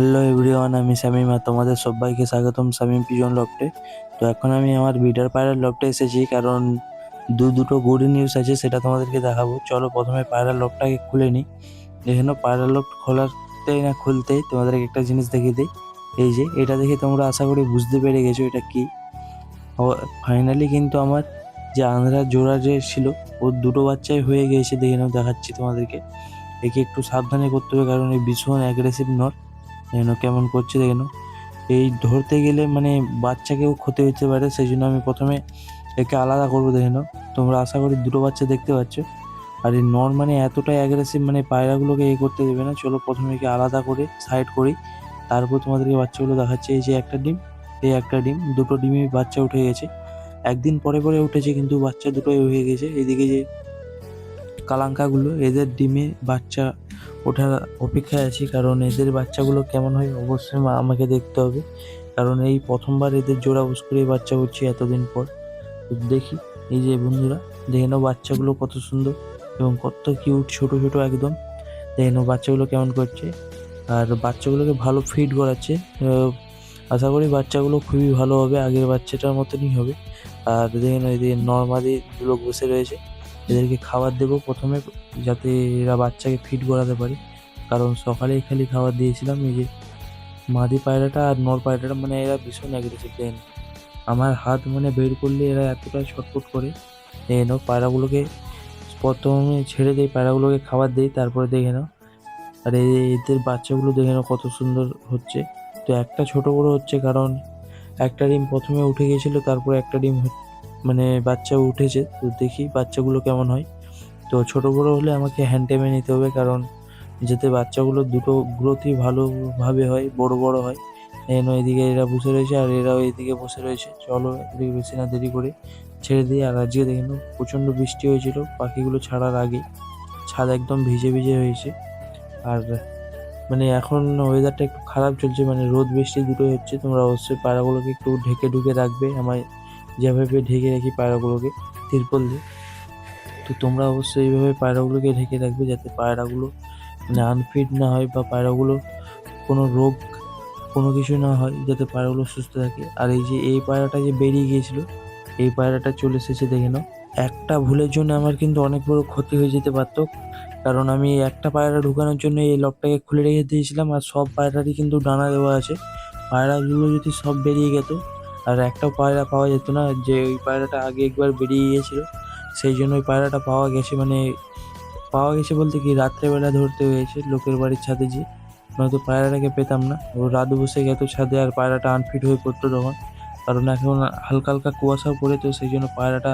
Hello everyone আমি শামিম আর তোমাদের সবাইকে স্বাগতম শামিম পিজন লফটে তো এখন আমি আমার বিডার পায়রার লফটে এসেছি, কারণ দু দুটো গুড নিউজ আছে সেটা তোমাদেরকে দেখাবো। চলো প্রথমে পায়রার লফটাকে খুলে নিই। এখানে পায়রার লফট খোলাতেই না খুলতেই তোমাদেরকে একটা জিনিস দেখিয়ে দিই। এই যে, এটা দেখে তোমরা আশা করি বুঝতে পেরে গেছো এটা কি। ফাইনালি কিন্তু আমার যে আন্ধ্রা জোড়া যে ছিল ওর দুটো বাচ্চাই হয়ে গিয়েছে, দেখে নাও, দেখাচ্ছি তোমাদেরকে। একে একটু সাবধানে করতে হবে, কারণ এই ভীষণ অ্যাগ্রেসিভ নট যেন কেমন করছে দেখেন এই ধরতে গেলে মানে বাচ্চাকেও ক্ষতি হতে পারে, সেই জন্য আমি প্রথমে একে আলাদা করব, দেখে নাও। তোমরা আশা করি দুটো বাচ্চা দেখতে পাচ্ছ। আর এই নর মানে এতটাই অ্যাগ্রেসিভ মানে পায়রাগুলোকে এ করতে দেবে না। চলো প্রথমে একে আলাদা করে সাইড করি। তারপর তোমাদেরকে বাচ্চাগুলো দেখাচ্ছে। এই যে একটা ডিম, এই একটা ডিম, দুটো ডিমে বাচ্চা উঠে গেছে। একদিন পরে পরে উঠেছে, কিন্তু বাচ্চা দুটোই হয়ে গেছে। এদিকে যে কালাঙ্কাগুলো, এদের ডিমে বাচ্চা ওঠার অপেক্ষায় আছি, কারণ এদের বাচ্চাগুলো কেমন হয় অবশ্যই মা- আমাকে দেখতে হবে। কারণ এই প্রথমবার এদের জোড়া বুস করে বাচ্চা হচ্ছে এতদিন পর। দেখি, এই যে বন্ধুরা, দেখে নাও বাচ্চাগুলো কত সুন্দর এবং কত কিউট ছোট ছোট একদম। দেখে নাও বাচ্চাগুলো কেমন করছে। আর বাচ্চাগুলোকে ভালো ফিড করাচ্ছে। আশা করি বাচ্চাগুলো খুবই ভালো হবে, আগের বাচ্চাটার মতনই হবে। আর দেখে নাও এদিকে নর্মালি লোক বসে রয়েছে। এদেরকে খাবার দেবো প্রথমে, যাতে এরা বাচ্চাকে ফিট করাতে পারে। কারণ সকালেই খালি খাবার দিয়েছিলাম, এই যে মাদি পায়রাটা আর নর পায়রাটা মানে এরা ভীষণ অ্যাগ্রেসিভ দেন আমার হাত মানে বের করলে এরা এতটা ছটফট করে। দেখে নাও, পায়রাগুলোকে প্রথমে ছেড়ে দেয় পায়রাগুলোকে খাবার দেই, তারপরে দেখে নাও। আর এই- এদের বাচ্চাগুলো দেখে নাও কত সুন্দর হচ্ছে। তো একটা ছোট বড় হচ্ছে, কারণ একটা ডিম প্রথমে উঠে গেছিল, তারপরে একটা ডিম হ- মানে বাচ্চা উঠেছে, তো দেখি বাচ্চাগুলো কেমন হয়। তো ছোট বড় হলে আমাকে হ্যান্ড টেমে নিতে হবে কারণ যাতে বাচ্চাগুলো দুটো গ্রোথই ভালোভাবে হয়, বড় বড় হয়। এই নয়, এদিকে এরা বসে রয়েছে আর এরাও এদিকে বসে রয়েছে। চলো এদিকে বেশি না দেরি করে ছেড়ে দিই। আর আজকে দেখে নাও, প্রচণ্ড বৃষ্টি হয়েছিল পাখিগুলো ছাড়ার আগে ছাদ একদম ভিজে ভিজে হয়েছে। আর মানে এখন ওয়েদারটা একটু খারাপ চলছে মানে রোদ বৃষ্টি দুটোই হচ্ছে। তোমরা অবশ্যই পাড়াগুলোকে একটু ঢেকে ঢুকে রাখবে। আমায় যেভাবে ঢেকে রাখি পায়রাগুলোকে, তিরপল দিয়ে। তো তোমরা অবশ্যই এইভাবে পায়রাগুলোকে ঢেকে রাখবে যাতে পায়রাগুলো মানে আনফিট না হয় বা পায়রাগুলো কোনো রোগ, কোনো কিছু না হয়, যাতে পায়রাগুলো সুস্থ থাকে। আর এই যে, এই পায়রাটা যে বেরিয়ে গিয়েছিল, এই পায়রাটা চলে এসেছে, দেখে নাও। একটা ভুলের জন্য আমার কিন্তু অনেক বড় ক্ষতি হয়ে যেতে পারতো। কারণ আমি একটা পায়রা ঢুকানোর জন্য এই লকটাকে খুলে রেখে দিয়েছিলাম, আর সব পায়রারই কিন্তু ডানা দেওয়া আছে। পায়রাগুলো যদি সব বেরিয়ে যেত আর একটাও পায়রা পাওয়া যেত না, যে ওই পায়রাটা আগে একবার বেরিয়ে গিয়েছিল, সেই জন্য ওই পায়রাটা পাওয়া গেছে মানে পাওয়া গেছে বলতে কি, রাত্রেবেলা ধরতে হয়েছে, লোকের বাড়ির ছাদে যে নয়তো পায়রাটাকে পেতাম না, ও রাত বসে গেত ছাদে আর পায়রাটা আনফিট হয়ে পড়তো তখন। কারণ এখন হালকা হালকা কুয়াশাও পড়ে তো সেই জন্য পায়রাটা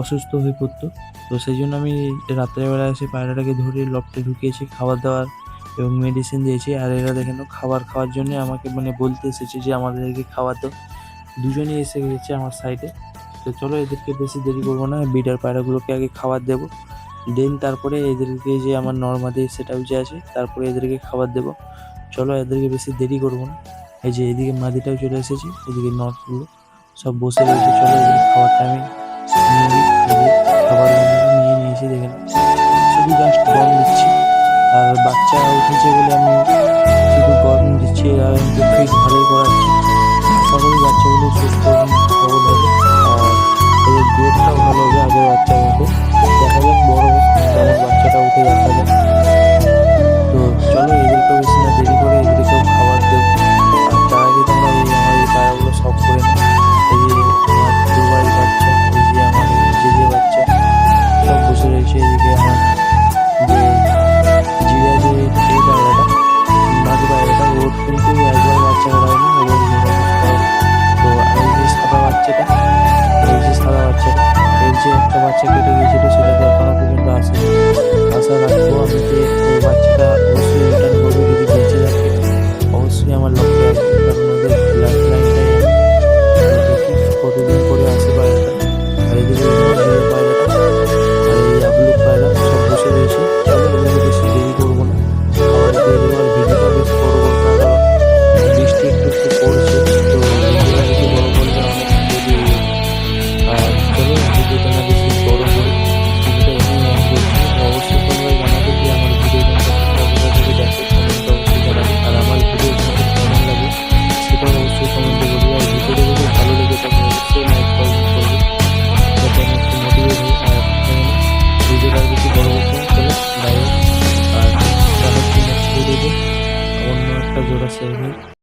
অসুস্থ হয়ে পড়তো। তো সেই জন্য আমি রাত্রেবেলা এসে পায়রাটাকে ধরে লফটে ঢুকিয়েছি, খাবার দাবার এবং মেডিসিন দিয়েছি। আর এরা দেখেন খাবার খাওয়ার জন্য আমাকে মানে বলতে এসেছে যে, আমাদেরকে খাবার দাও। দুজনেই এসে গেছে আমার সাইডে তো চলো এদেরকে বেশি দেরি করব না বিডার পায়রাগুলোকে আগে খাবার দেবো। দেন তারপরে এদেরকে যে আমার নর্মাদি সেটাও যে আছে, তারপরে এদেরকে খাবার দেবো। চলো এদেরকে বেশি দেরি করব না। এই যে এদিকে মাদিটাও চলে এসেছে, এদিকে নটগুলো সব বসে রয়েছে। চলো এদের খাবারটা আমি খাবার নিয়ে নিয়েছি দেখে শুধু জাস্ট গরম দিচ্ছি। আর বাচ্চা উঠেছে বলে আমি শুধু গরম দিচ্ছি, আর ভালোই করাচ্ছি। আশা করি